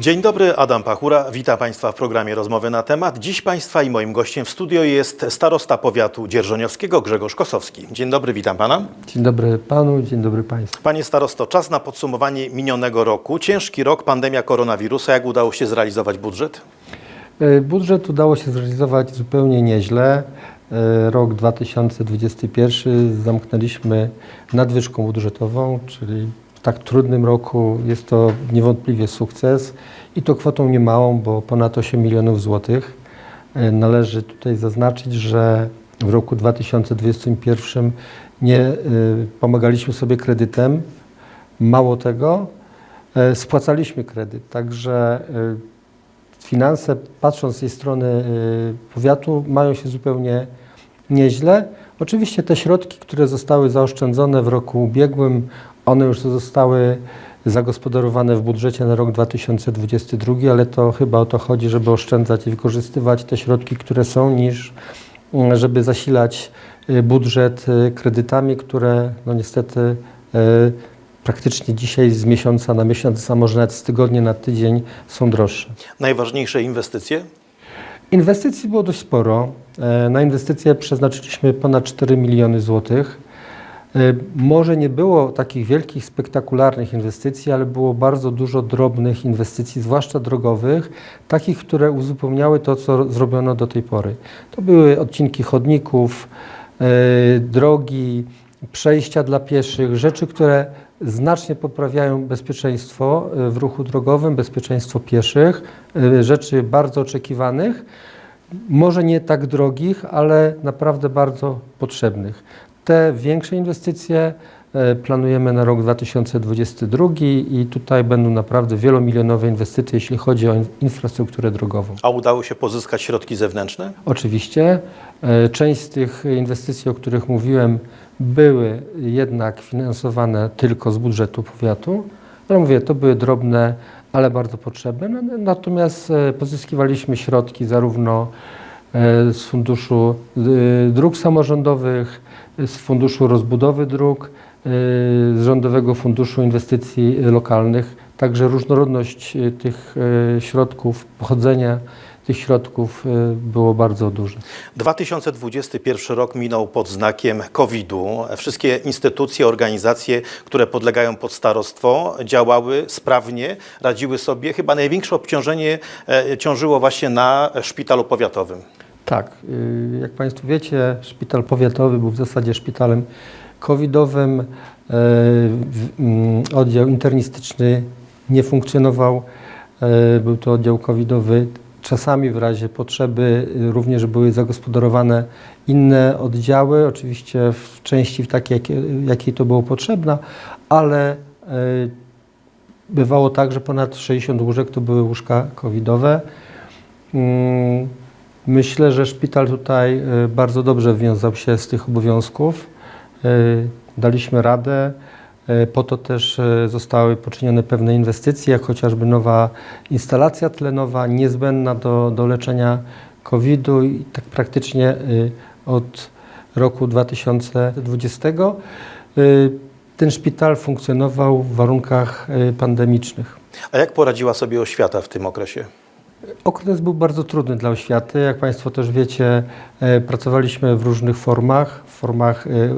Dzień dobry, Adam Pachura. Witam Państwa w programie Rozmowy na temat. Dziś Państwa i moim gościem w studio jest starosta powiatu dzierżoniowskiego Grzegorz Kosowski. Dzień dobry, witam Pana. Dzień dobry panu, dzień dobry państwu. Panie starosto, czas na podsumowanie minionego roku. Ciężki rok, pandemia koronawirusa. Jak udało się zrealizować budżet? E, Budżet udało się zrealizować zupełnie nieźle. E, Rok 2021 zamknęliśmy nadwyżką budżetową, czyli w tak trudnym roku jest to niewątpliwie sukces i to kwotą niemałą, bo ponad 8 milionów złotych. E, Należy tutaj zaznaczyć, że w roku 2021 nie e, pomagaliśmy sobie kredytem. Mało tego, e, spłacaliśmy kredyt, także finanse, patrząc z tej strony powiatu, mają się zupełnie nieźle. Oczywiście te środki, które zostały zaoszczędzone w roku ubiegłym, one już zostały zagospodarowane w budżecie na rok 2022, ale to chyba o to chodzi, żeby oszczędzać i wykorzystywać te środki, które są, niż mm, żeby zasilać y, budżet y, kredytami, które no niestety y, praktycznie dzisiaj z miesiąca na miesiąc, a może nawet z tygodnia na tydzień są droższe. Najważniejsze inwestycje? Inwestycji było dość sporo. E, Na inwestycje przeznaczyliśmy ponad 4 miliony złotych. E, Może nie było takich wielkich, spektakularnych inwestycji, ale było bardzo dużo drobnych inwestycji, zwłaszcza drogowych, takich, które uzupełniały to, co zrobiono do tej pory. To były odcinki chodników, e, drogi, przejścia dla pieszych, rzeczy, które znacznie poprawiają bezpieczeństwo e, w ruchu drogowym, bezpieczeństwo pieszych, rzeczy bardzo oczekiwanych, może nie tak drogich, ale naprawdę bardzo potrzebnych. Te większe inwestycje e, planujemy na rok 2022 i tutaj będą naprawdę wielomilionowe inwestycje, jeśli chodzi o in- infrastrukturę drogową. A udało się pozyskać środki zewnętrzne? Oczywiście e, część z tych inwestycji, o których mówiłem, były jednak finansowane tylko z budżetu powiatu, ale mówię, to były drobne, ale bardzo potrzebne. No, no, Natomiast e, pozyskiwaliśmy środki zarówno z Funduszu e, Dróg Samorządowych, z Funduszu Rozbudowy Dróg, e, z Rządowego Funduszu Inwestycji Lokalnych. Także różnorodność e, tych e, środków, pochodzenia tych środków e, było bardzo duże. 2021 rok minął pod znakiem COVID-u. Wszystkie instytucje, organizacje, które podlegają pod starostwo, działały sprawnie, radziły sobie. Chyba największe obciążenie e, ciążyło właśnie na szpitalu powiatowym. Tak, y, jak Państwo wiecie, szpital powiatowy był w zasadzie szpitalem covidowym. e, mm, Oddział internistyczny nie funkcjonował. e, Był to oddział covidowy. Czasami w razie potrzeby y, również były zagospodarowane inne oddziały, oczywiście w części w takiej, jakie- jakiej to było potrzebne, ale e, bywało tak, że ponad 60 łóżek to były łóżka covidowe. Myślę, że szpital tutaj e, bardzo dobrze wiązał się z tych obowiązków. E, Daliśmy radę. E, Po to też zostały poczynione pewne inwestycje, jak chociażby nowa instalacja tlenowa niezbędna do, do leczenia COVID-u i tak praktycznie od roku 2020 e, ten szpital funkcjonował w warunkach pandemicznych. A jak poradziła sobie oświata w tym okresie? Okres był bardzo trudny dla oświaty. Jak Państwo też wiecie, e, pracowaliśmy w różnych formach, w formach e, e,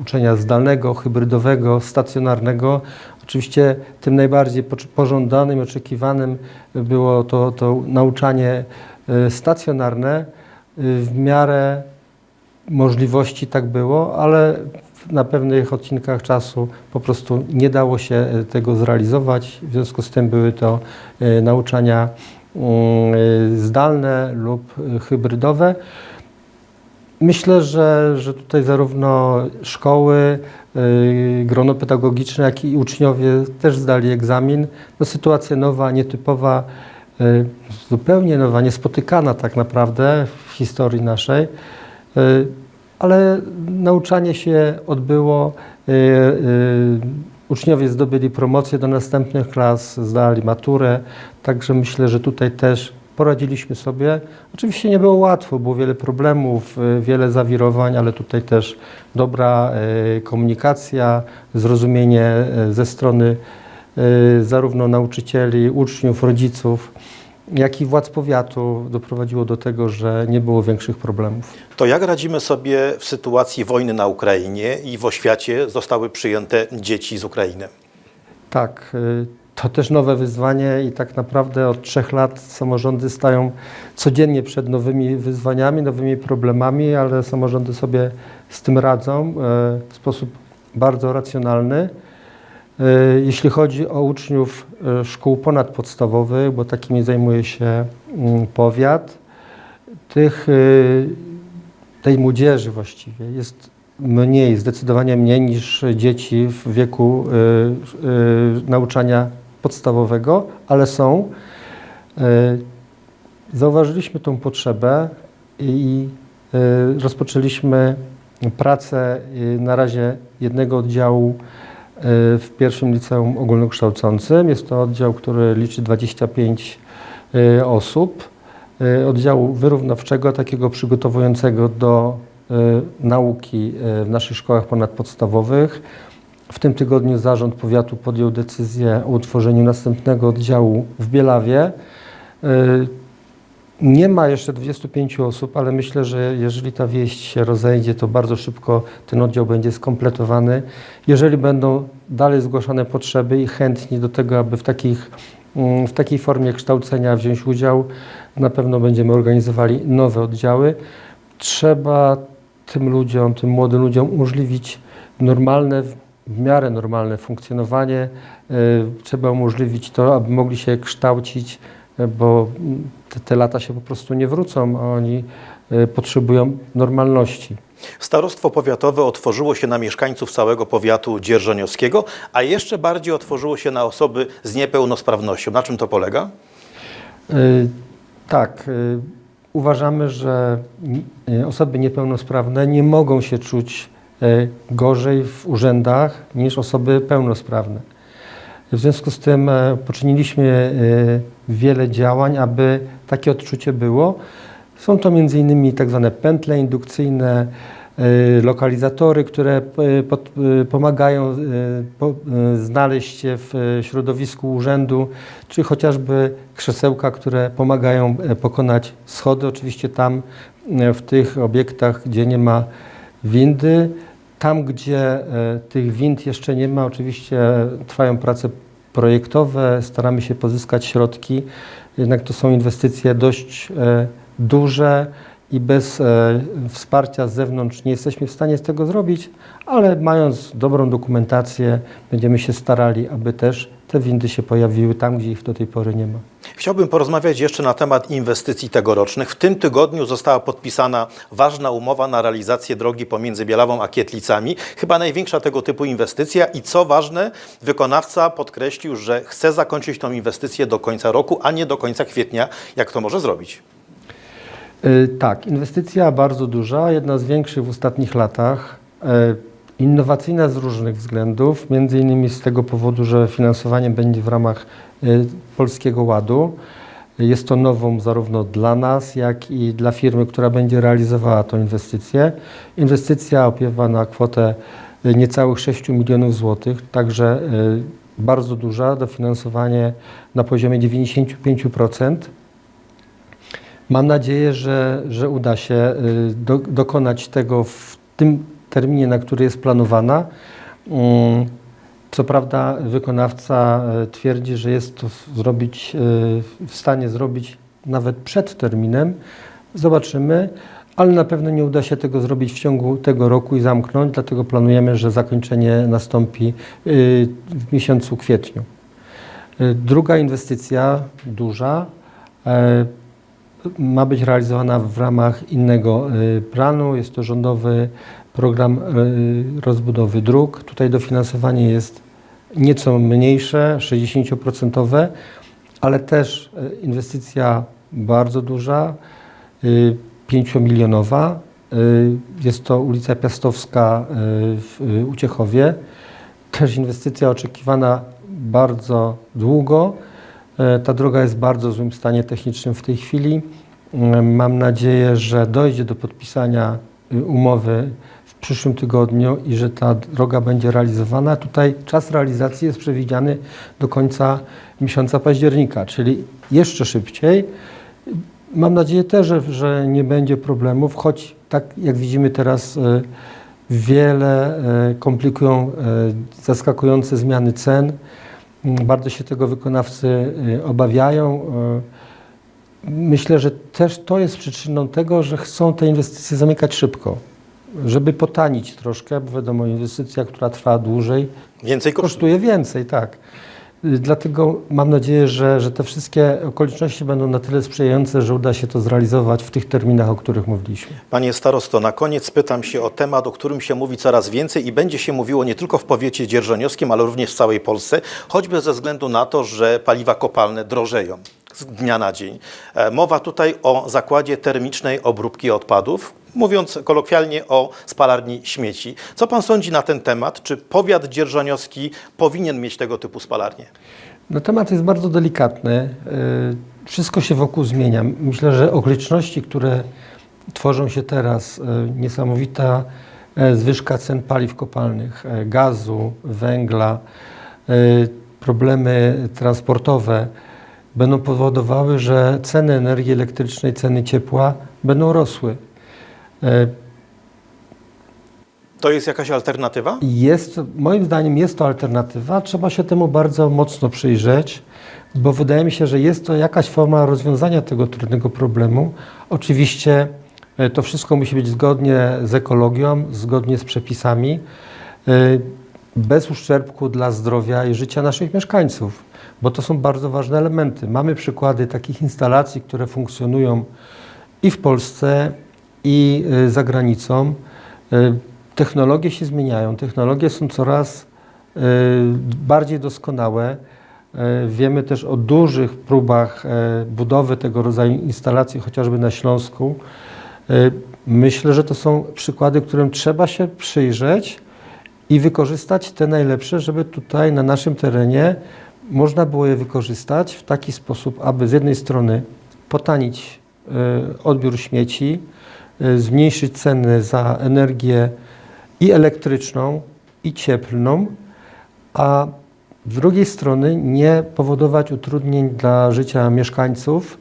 uczenia zdalnego, hybrydowego, stacjonarnego. Oczywiście tym najbardziej pożądanym oczekiwanym było to, to nauczanie stacjonarne. W miarę możliwości tak było, ale na pewnych odcinkach czasu po prostu nie dało się tego zrealizować. W związku z tym były to nauczania zdalne lub hybrydowe. Myślę, że, że tutaj zarówno szkoły, y, grono pedagogiczne, jak i uczniowie też zdali egzamin. No, sytuacja nowa, nietypowa, y, zupełnie nowa, niespotykana tak naprawdę w historii naszej, y, ale nauczanie się odbyło. Uczniowie zdobyli promocję do następnych klas, zdali maturę, także myślę, że tutaj też poradziliśmy sobie. Oczywiście nie było łatwo, było wiele problemów, y, wiele zawirowań, ale tutaj też dobra y, komunikacja, zrozumienie y, ze strony zarówno nauczycieli, uczniów, rodziców, jak i władz powiatu doprowadziło do tego, że nie było większych problemów. To jak radzimy sobie w sytuacji wojny na Ukrainie i w oświacie zostały przyjęte dzieci z Ukrainy? Tak, y, to też nowe wyzwanie i tak naprawdę od trzech lat samorządy stają codziennie przed nowymi wyzwaniami, nowymi problemami, ale samorządy sobie z tym radzą y, w sposób bardzo racjonalny. Y, Jeśli chodzi o uczniów y, szkół ponadpodstawowych, bo takimi zajmuje się mm, powiat, tych, y, tej młodzieży właściwie jest mniej, zdecydowanie mniej niż dzieci w wieku nauczania podstawowego, ale są. Zauważyliśmy tą potrzebę i rozpoczęliśmy pracę na razie jednego oddziału w pierwszym liceum ogólnokształcącym. Jest to oddział, który liczy 25 y, osób. Y, Oddziału wyrównawczego, takiego przygotowującego do y, nauki y, w naszych szkołach ponadpodstawowych. W tym tygodniu zarząd powiatu podjął decyzję o utworzeniu następnego oddziału w Bielawie. Nie ma jeszcze 25 osób, ale myślę, że jeżeli ta wieść się rozejdzie, to bardzo szybko ten oddział będzie skompletowany. Jeżeli będą dalej zgłaszane potrzeby i chętni do tego, aby w, takich, mm, w takiej formie kształcenia wziąć udział, na pewno będziemy organizowali nowe oddziały. Trzeba tym ludziom, tym młodym ludziom umożliwić normalne, w miarę normalne funkcjonowanie. Y, Trzeba umożliwić to, aby mogli się kształcić, bo te, te lata się po prostu nie wrócą, a oni y, potrzebują normalności. Starostwo powiatowe otworzyło się na mieszkańców całego powiatu dzierżoniowskiego, a jeszcze bardziej otworzyło się na osoby z niepełnosprawnością. Na czym to polega? Y, Tak, y, uważamy, że osoby niepełnosprawne nie mogą się czuć gorzej w urzędach niż osoby pełnosprawne. W związku z tym e, poczyniliśmy y, wiele działań, aby takie odczucie było. Są to m.in. tak zwane pętle indukcyjne, y, lokalizatory, które pomagają po, znaleźć się w środowisku urzędu, czy chociażby krzesełka, które pomagają e, pokonać schody. Oczywiście tam e, w tych obiektach, gdzie nie ma windy, tam, gdzie e, tych wind jeszcze nie ma, oczywiście trwają prace projektowe, staramy się pozyskać środki, jednak to są inwestycje dość e, duże i bez e, wsparcia z zewnątrz nie jesteśmy w stanie z tego zrobić, ale mając dobrą dokumentację, będziemy się starali, aby też te windy się pojawiły tam, gdzie ich do tej pory nie ma. Chciałbym porozmawiać jeszcze na temat inwestycji tegorocznych. W tym tygodniu została podpisana ważna umowa na realizację drogi pomiędzy Bielawą a Kietlicami. Chyba największa tego typu inwestycja i co ważne, wykonawca podkreślił, że chce zakończyć tą inwestycję do końca roku, a nie do końca kwietnia. Jak to może zrobić? Y, Tak, inwestycja bardzo duża, jedna z większych w ostatnich latach. e, Innowacyjna z różnych względów, między innymi z tego powodu, że finansowanie będzie w ramach y, Polskiego Ładu. Jest to nową zarówno dla nas, jak i dla firmy, która będzie realizowała tę inwestycję. Inwestycja opiewa na kwotę y, niecałych 6 milionów złotych, także y, bardzo duża, dofinansowanie na poziomie 95%. Mam nadzieję, że, że uda się do, dokonać tego w tym terminie, na który jest planowana. Mm, Co prawda wykonawca y, twierdzi, że jest to zrobić, y, w stanie zrobić nawet przed terminem. Zobaczymy, ale na pewno nie uda się tego zrobić w ciągu tego roku i zamknąć, dlatego planujemy, że zakończenie nastąpi y, w miesiącu kwietniu. Druga inwestycja, duża, e, ma być realizowana w ramach innego planu. Jest to rządowy program y, rozbudowy dróg. Tutaj dofinansowanie jest nieco mniejsze, 60%, ale też y, inwestycja bardzo duża, y, 5-milionowa. Y, Jest to ulica Piastowska y, w y, Uciechowie. Też inwestycja oczekiwana bardzo długo. E, Ta droga jest w bardzo złym stanie technicznym w tej chwili. E, Mam nadzieję, że dojdzie do podpisania y, umowy przyszłym tygodniu i że ta droga będzie realizowana. Tutaj czas realizacji jest przewidziany do końca miesiąca października, czyli jeszcze szybciej. Mam nadzieję też, że, że nie będzie problemów, choć tak jak widzimy teraz e, wiele e, komplikują e, zaskakujące zmiany cen. Mm, Bardzo się tego wykonawcy obawiają. Myślę, że też to jest przyczyną tego, że chcą te inwestycje zamykać szybko, żeby potanić troszkę, bo wiadomo, inwestycja, która trwa dłużej, Więcej kosztuje. kosztuje więcej, tak. Y, Dlatego mam nadzieję, że, że te wszystkie okoliczności będą na tyle sprzyjające, że uda się to zrealizować w tych terminach, o których mówiliśmy. Panie starosto, na koniec pytam się o temat, o którym się mówi coraz więcej i będzie się mówiło nie tylko w powiecie dzierżoniowskim, ale również w całej Polsce, choćby ze względu na to, że paliwa kopalne drożeją z dnia na dzień. E, Mowa tutaj o zakładzie termicznej obróbki odpadów, mówiąc kolokwialnie o spalarni śmieci. Co pan sądzi na ten temat? Czy powiat dzierżoniowski powinien mieć tego typu spalarnię? No, temat jest bardzo delikatny. Y, Wszystko się wokół zmienia. Myślę, że okoliczności, które tworzą się teraz, y, niesamowita e, zwyżka cen paliw kopalnych, gazu, węgla, y, problemy transportowe będą powodowały, że ceny energii elektrycznej, ceny ciepła będą rosły. To jest jakaś alternatywa? Jest, moim zdaniem jest to alternatywa. Trzeba się temu bardzo mocno przyjrzeć, bo wydaje mi się, że jest to jakaś forma rozwiązania tego trudnego problemu. Oczywiście e, to wszystko musi być zgodnie z ekologią, zgodnie z przepisami, e, bez uszczerbku dla zdrowia i życia naszych mieszkańców, bo to są bardzo ważne elementy. Mamy przykłady takich instalacji, które funkcjonują i w Polsce, i e, za granicą. E, Technologie się zmieniają, technologie są coraz e, bardziej doskonałe. Wiemy też o dużych próbach budowy tego rodzaju instalacji, chociażby na Śląsku. Myślę, że to są przykłady, którym trzeba się przyjrzeć i wykorzystać te najlepsze, żeby tutaj na naszym terenie można było je wykorzystać w taki sposób, aby z jednej strony potanić odbiór śmieci, zmniejszyć ceny za energię i elektryczną, i cieplną, a z drugiej strony nie powodować utrudnień dla życia mieszkańców,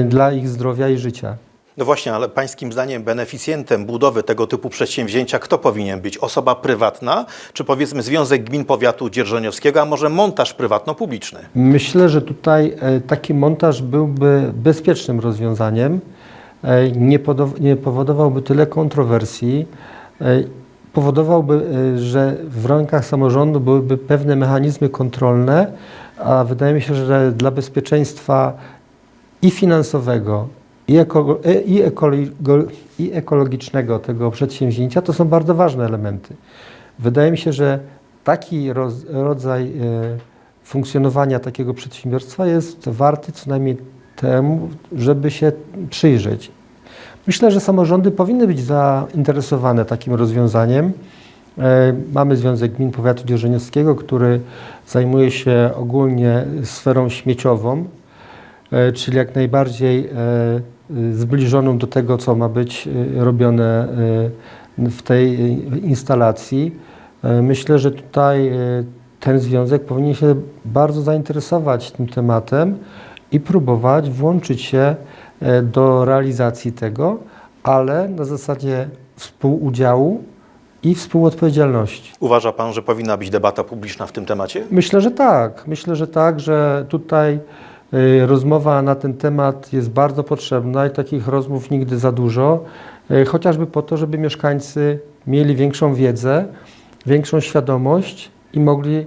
y, dla ich zdrowia i życia. No właśnie, ale pańskim zdaniem beneficjentem budowy tego typu przedsięwzięcia kto powinien być? Osoba prywatna, czy powiedzmy Związek Gmin Powiatu Dzierżoniowskiego, a może montaż prywatno-publiczny? Myślę, że tutaj e, taki montaż byłby bezpiecznym rozwiązaniem, e, nie, nie powodowałby tyle kontrowersji, powodowałby, e, że w rękach samorządu byłyby pewne mechanizmy kontrolne, a wydaje mi się, że dla bezpieczeństwa i finansowego, i, eko, e, i, i ekologicznego tego przedsięwzięcia to są bardzo ważne elementy. Wydaje mi się, że taki roz, rodzaj e, funkcjonowania takiego przedsiębiorstwa jest warty co najmniej temu, żeby się przyjrzeć. Myślę, że samorządy powinny być zainteresowane takim rozwiązaniem. E, Mamy Związek Gmin Powiatu Dzierżoniowskiego, który zajmuje się ogólnie sferą śmieciową, e, czyli jak najbardziej e, zbliżoną do tego, co ma być robione w tej instalacji. Myślę, że tutaj ten związek powinien się bardzo zainteresować tym tematem i próbować włączyć się do realizacji tego, ale na zasadzie współudziału i współodpowiedzialności. Uważa pan, że powinna być debata publiczna w tym temacie? Myślę, że tak. Myślę, że tak, że tutaj y, rozmowa na ten temat jest bardzo potrzebna i takich rozmów nigdy za dużo, y, chociażby po to, żeby mieszkańcy mieli większą wiedzę, większą świadomość i mogli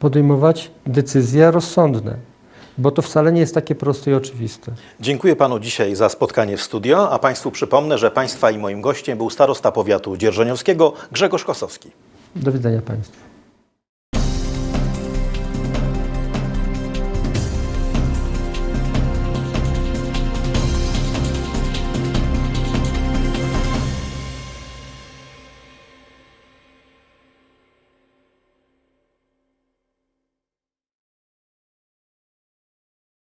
podejmować decyzje rozsądne, bo to wcale nie jest takie proste i oczywiste. Dziękuję panu dzisiaj za spotkanie w studio, a państwu przypomnę, że państwa i moim gościem był starosta powiatu dzierżoniowskiego Grzegorz Kosowski. Do widzenia Państwu.